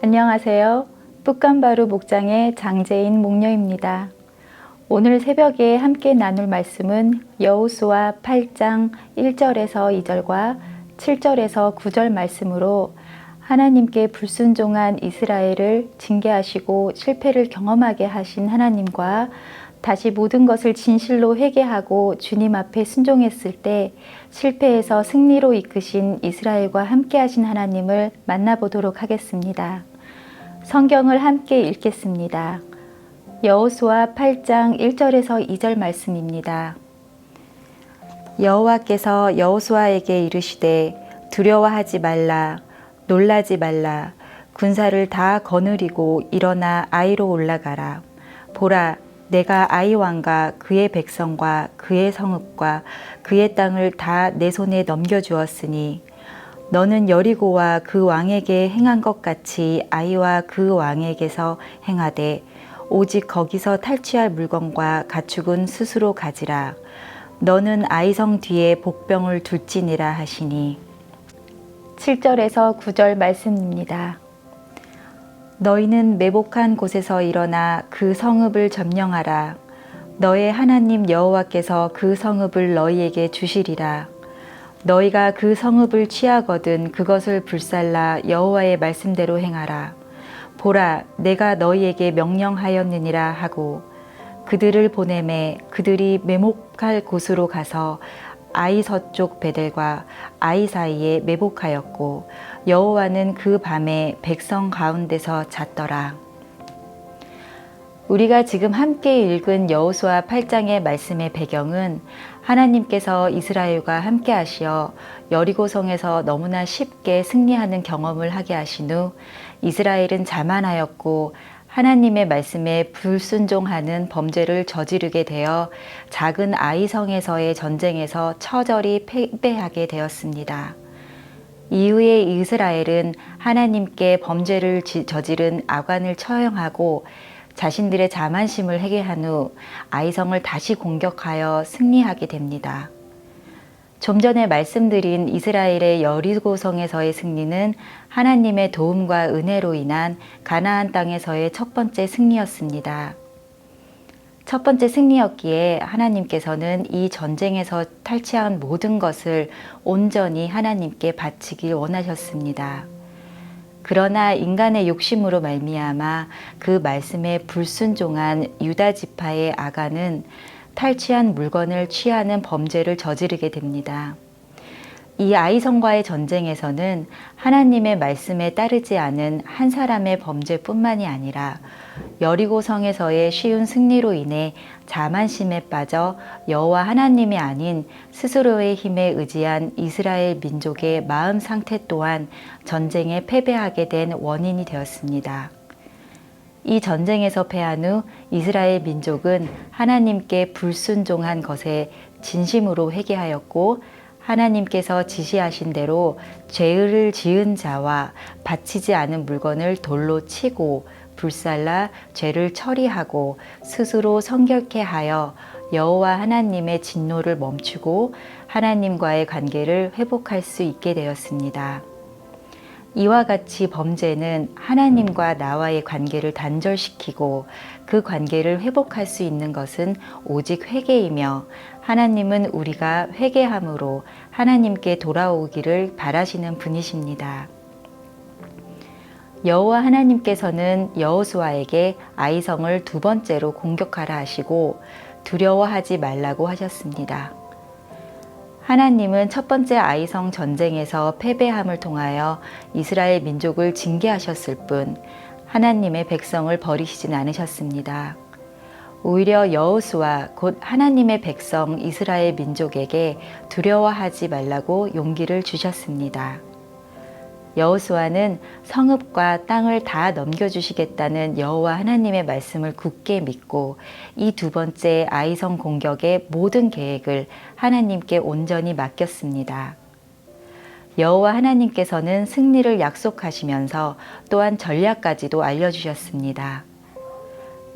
안녕하세요. 북간바루 목장의 장재인 목녀입니다. 오늘 새벽에 함께 나눌 말씀은 여호수아 8장 1절에서 2절과 7절에서 9절 말씀으로 하나님께 불순종한 이스라엘을 징계하시고 실패를 경험하게 하신 하나님과 다시 모든 것을 진실로 회개하고 주님 앞에 순종했을 때 실패에서 승리로 이끄신 이스라엘과 함께 하신 하나님을 만나보도록 하겠습니다. 성경을 함께 읽겠습니다. 여호수아 8장 1절에서 2절 말씀입니다. 여호와께서 여호수아에게 이르시되 두려워하지 말라 놀라지 말라 군사를 다 거느리고 일어나 아이로 올라가라 보라 내가 아이 왕과 그의 백성과 그의 성읍과 그의 땅을 다 내 손에 넘겨 주었으니 너는 여리고와 그 왕에게 행한 것 같이 아이와 그 왕에게서 행하되 오직 거기서 탈취할 물건과 가축은 스스로 가지라 너는 아이성 뒤에 복병을 둘지니라 하시니 7절에서 9절 말씀입니다. 너희는 매복한 곳에서 일어나 그 성읍을 점령하라. 너의 하나님 여호와께서 그 성읍을 너희에게 주시리라. 너희가 그 성읍을 취하거든 그것을 불살라 여호와의 말씀대로 행하라. 보라, 내가 너희에게 명령하였느니라 하고 그들을 보내매 그들이 매복할 곳으로 가서 아이 서쪽 베델과 아이 사이에 매복하였고 여호와는 그 밤에 백성 가운데서 잤더라. 우리가 지금 함께 읽은 여호수아 8장의 말씀의 배경은 하나님께서 이스라엘과 함께 하시어 여리고성에서 너무나 쉽게 승리하는 경험을 하게 하신 후 이스라엘은 자만하였고 하나님의 말씀에 불순종하는 범죄를 저지르게 되어 작은 아이성에서의 전쟁에서 처절히 패배하게 되었습니다. 이후에 이스라엘은 하나님께 범죄를 저지른 아관을 처형하고 자신들의 자만심을 해결한 후 아이성을 다시 공격하여 승리하게 됩니다. 좀 전에 말씀드린 이스라엘의 여리고성에서의 승리는 하나님의 도움과 은혜로 인한 가나안 땅에서의 첫 번째 승리였습니다. 첫 번째 승리였기에 하나님께서는 이 전쟁에서 탈취한 모든 것을 온전히 하나님께 바치길 원하셨습니다. 그러나 인간의 욕심으로 말미암아 그 말씀에 불순종한 유다 지파의 아가는 탈취한 물건을 취하는 범죄를 저지르게 됩니다. 이 아이성과의 전쟁에서는 하나님의 말씀에 따르지 않은 한 사람의 범죄뿐만이 아니라 여리고성에서의 쉬운 승리로 인해 자만심에 빠져 여호와 하나님이 아닌 스스로의 힘에 의지한 이스라엘 민족의 마음 상태 또한 전쟁에 패배하게 된 원인이 되었습니다. 이 전쟁에서 패한 후 이스라엘 민족은 하나님께 불순종한 것에 진심으로 회개하였고 하나님께서 지시하신 대로 죄를 지은 자와 바치지 않은 물건을 돌로 치고 불살라 죄를 처리하고 스스로 성결케 하여 여호와 하나님의 진노를 멈추고 하나님과의 관계를 회복할 수 있게 되었습니다. 이와 같이 범죄는 하나님과 나와의 관계를 단절시키고 그 관계를 회복할 수 있는 것은 오직 회개이며 하나님은 우리가 회개함으로 하나님께 돌아오기를 바라시는 분이십니다. 여호와 하나님께서는 여호수아에게 아이성을 두 번째로 공격하라 하시고 두려워하지 말라고 하셨습니다. 하나님은 첫 번째 아이성 전쟁에서 패배함을 통하여 이스라엘 민족을 징계하셨을 뿐 하나님의 백성을 버리시진 않으셨습니다. 오히려 여호수아 곧 하나님의 백성 이스라엘 민족에게 두려워하지 말라고 용기를 주셨습니다. 여호수아는 성읍과 땅을 다 넘겨주시겠다는 여호와 하나님의 말씀을 굳게 믿고 이 두 번째 아이성 공격의 모든 계획을 하나님께 온전히 맡겼습니다. 여호와 하나님께서는 승리를 약속하시면서 또한 전략까지도 알려주셨습니다.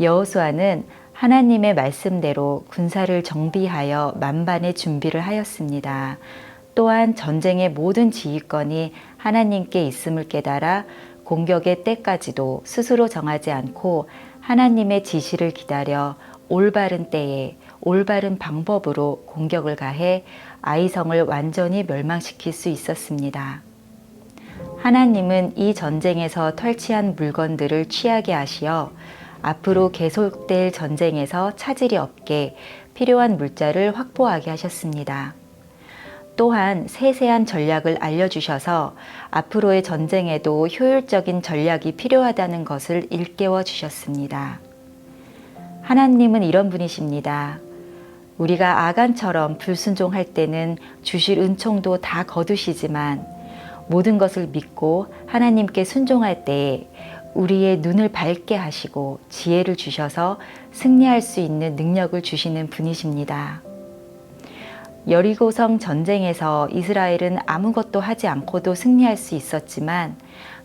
여호수아는 하나님의 말씀대로 군사를 정비하여 만반의 준비를 하였습니다. 또한 전쟁의 모든 지휘권이 하나님께 있음을 깨달아 공격의 때까지도 스스로 정하지 않고 하나님의 지시를 기다려 올바른 때에 올바른 방법으로 공격을 가해 아이성을 완전히 멸망시킬 수 있었습니다. 하나님은 이 전쟁에서 털취한 물건들을 취하게 하시어 앞으로 계속될 전쟁에서 차질이 없게 필요한 물자를 확보하게 하셨습니다. 또한 세세한 전략을 알려주셔서 앞으로의 전쟁에도 효율적인 전략이 필요하다는 것을 일깨워 주셨습니다. 하나님은 이런 분이십니다. 우리가 아간처럼 불순종할 때는 주실 은총도 다 거두시지만 모든 것을 믿고 하나님께 순종할 때에 우리의 눈을 밝게 하시고 지혜를 주셔서 승리할 수 있는 능력을 주시는 분이십니다. 여리고성 전쟁에서 이스라엘은 아무것도 하지 않고도 승리할 수 있었지만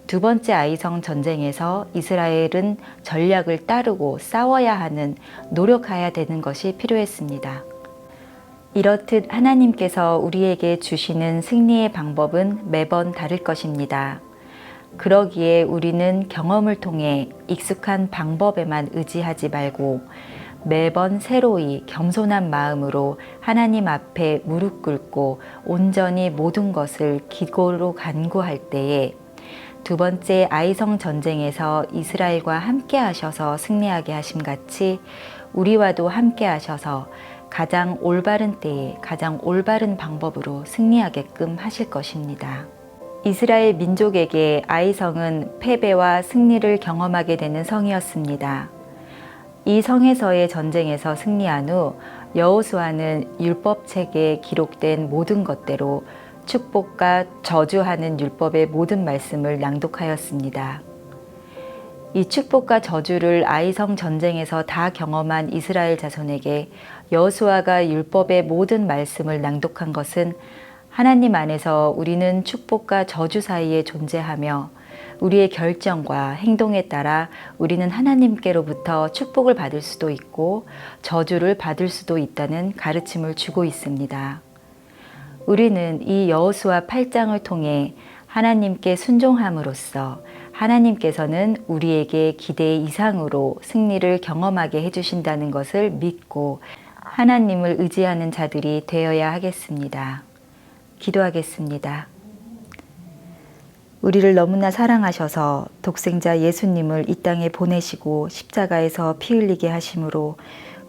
두 번째 아이성 전쟁에서 이스라엘은 전략을 따르고 싸워야 하는 노력해야 되는 것이 필요했습니다. 이렇듯 하나님께서 우리에게 주시는 승리의 방법은 매번 다를 것입니다. 그러기에 우리는 경험을 통해 익숙한 방법에만 의지하지 말고 매번 새로이 겸손한 마음으로 하나님 앞에 무릎 꿇고 온전히 모든 것을 기고로 간구할 때에 두 번째 아이성 전쟁에서 이스라엘과 함께 하셔서 승리하게 하심 같이 우리와도 함께 하셔서 가장 올바른 때에 가장 올바른 방법으로 승리하게끔 하실 것입니다. 이스라엘 민족에게 아이성은 패배와 승리를 경험하게 되는 성이었습니다. 이 성에서의 전쟁에서 승리한 후 여호수아는 율법책에 기록된 모든 것대로 축복과 저주하는 율법의 모든 말씀을 낭독하였습니다. 이 축복과 저주를 아이성 전쟁에서 다 경험한 이스라엘 자손에게 여호수아가 율법의 모든 말씀을 낭독한 것은 하나님 안에서 우리는 축복과 저주 사이에 존재하며 우리의 결정과 행동에 따라 우리는 하나님께로부터 축복을 받을 수도 있고 저주를 받을 수도 있다는 가르침을 주고 있습니다. 우리는 이 여호수아 8장을 통해 하나님께 순종함으로써 하나님께서는 우리에게 기대 이상으로 승리를 경험하게 해주신다는 것을 믿고 하나님을 의지하는 자들이 되어야 하겠습니다. 기도하겠습니다. 우리를 너무나 사랑하셔서 독생자 예수님을 이 땅에 보내시고 십자가에서 피 흘리게 하심으로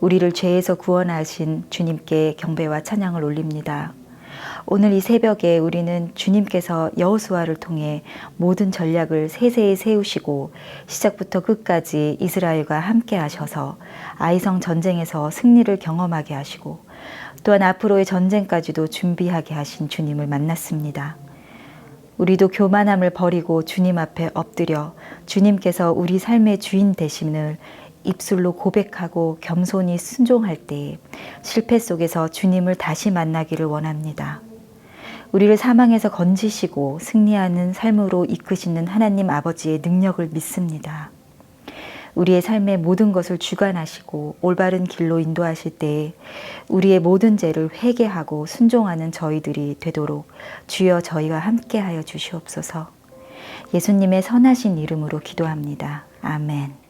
우리를 죄에서 구원하신 주님께 경배와 찬양을 올립니다. 오늘 이 새벽에 우리는 주님께서 여호수아를 통해 모든 전략을 세세히 세우시고 시작부터 끝까지 이스라엘과 함께 하셔서 아이성 전쟁에서 승리를 경험하게 하시고 또한 앞으로의 전쟁까지도 준비하게 하신 주님을 만났습니다. 우리도 교만함을 버리고 주님 앞에 엎드려 주님께서 우리 삶의 주인 되심을 입술로 고백하고 겸손히 순종할 때 실패 속에서 주님을 다시 만나기를 원합니다. 우리를 사망에서 건지시고 승리하는 삶으로 이끄시는 하나님 아버지의 능력을 믿습니다. 우리의 삶의 모든 것을 주관하시고 올바른 길로 인도하실 때에 우리의 모든 죄를 회개하고 순종하는 저희들이 되도록 주여 저희와 함께하여 주시옵소서. 예수님의 선하신 이름으로 기도합니다. 아멘.